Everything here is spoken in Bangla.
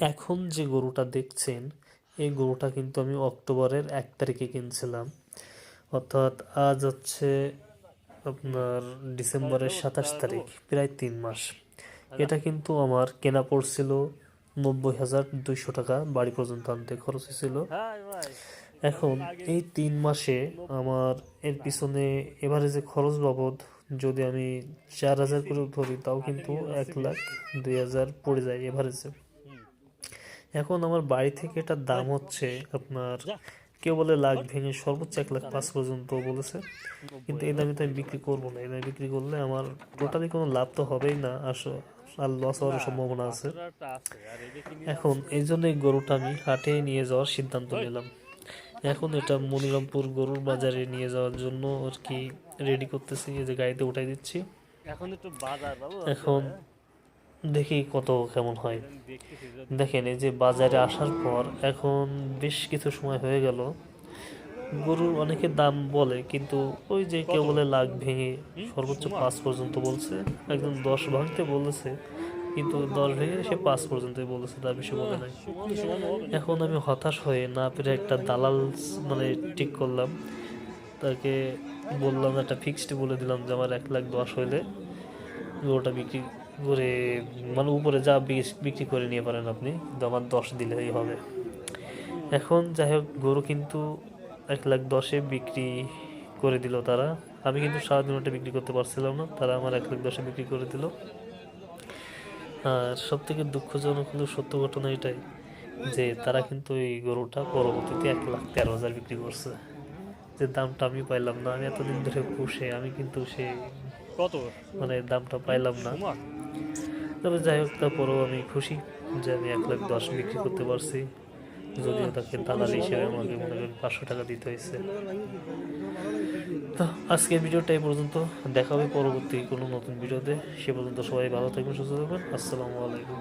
এখন যে গরুটা দেখছেন, এই গরুটা কিন্তু আমি অক্টোবরের এক তারিখে কিনছিলাম। অর্থাৎ আজ হচ্ছে আপনার ডিসেম্বরের সাতাশ তারিখ, প্রায় তিন মাস। এটা কিন্তু আমার কেনা পড়ছিল নব্বই হাজার দুইশো টাকা, বাড়ি পর্যন্ত আনতে খরচ হয়েছিল। এখন এই তিন মাসে আমার এর পিছনে এভারেজে খরচ বাবদ যদি আমি চার হাজার করে ধরি তাও কিন্তু এক লাখ দুই হাজার পড়ে যায় এভারেজে। এখন আমার বাড়ি থেকে এটার দাম হচ্ছে আপনার কেউ বলে লাখ ভেঙে সর্বোচ্চ এক লাখ পাঁচ পর্যন্ত বলেছে। কিন্তু এই দামে তো আমি বিক্রি করব না। এই দামে বিক্রি করলে আমার টোটালি কোনো লাভ তো হবেই না আস আর লস হওয়ার সম্ভাবনা আছে। এখন এই জন্য এই গরুটা আমি হাটে নিয়ে যাওয়ার সিদ্ধান্ত নিলাম। এখন এটা মনিরামপুর গরুর বাজারে নিয়ে যাওয়ার জন্য আর কি রেডি করতেছি। এই যে গাড়িতে উঠাই দিচ্ছি। এখন একটু বাজার এখন দেখি কত কেমন হয়। দেখেন এই যে বাজারে আসার পর এখন বেশ কিছু সময় হয়ে গেল। গরুর অনেকে দাম বলে কিন্তু ওই যে কেউ বলে লাখ ভেঙে সর্বোচ্চ পাঁচ পর্যন্ত বলছে। একজন দশ ভাঙতে বলেছে কিন্তু দশ ভেঙে সে পাঁচ পর্যন্তই বলেছে তার বেশি বলে নাই। এখন আমি হতাশ হয়ে না পেরে একটা দালাল মানে ঠিক করলাম। তাকে বললাম একটা ফিক্সড বলে দিলাম যে আমার এক লাখ দশ হইলে গরুটা বিক্রি করে মানে উপরে যা বিক্রি- বিক্রি করে নিয়ে পারেন আপনি কিন্তু আমার দশ দিলেই হবে। এখন যাই হোক গরু কিন্তু এক লাখ দশে বিক্রি করে দিল তারা। আমি কিন্তু সারাদিন ওটা বিক্রি করতে পারছিলাম না তারা আমার এক লাখ দশে বিক্রি করে দিল। আর সব থেকে দুঃখজনক কিন্তু সত্য ঘটনা এটাই যে তারা কিন্তু এই গরুটা পরবর্তীতে এক লাখ তেরো হাজার বিক্রি করছে। যে দামটা আমি পাইলাম না আমি এতদিন ধরে পুষে আমি কিন্তু সে কত? মানে দামটা পাইলাম না। তবে যাই হোক, তারপরেও আমি খুশি যে আমি এক লাখ দশ বিক্রি করতে পারছি। যদিও তাকে দালাল হিসেবে আমাকে মনে করেন পাঁচশো টাকা দিতে হয়েছে। তো আজকের ভিডিওটা এই পর্যন্ত। দেখাবে পরবর্তী কোনো নতুন ভিডিওতে। সে পর্যন্ত সবাই ভালো থাকবেন, সুস্থ থাকবেন। আসসালামু আলাইকুম।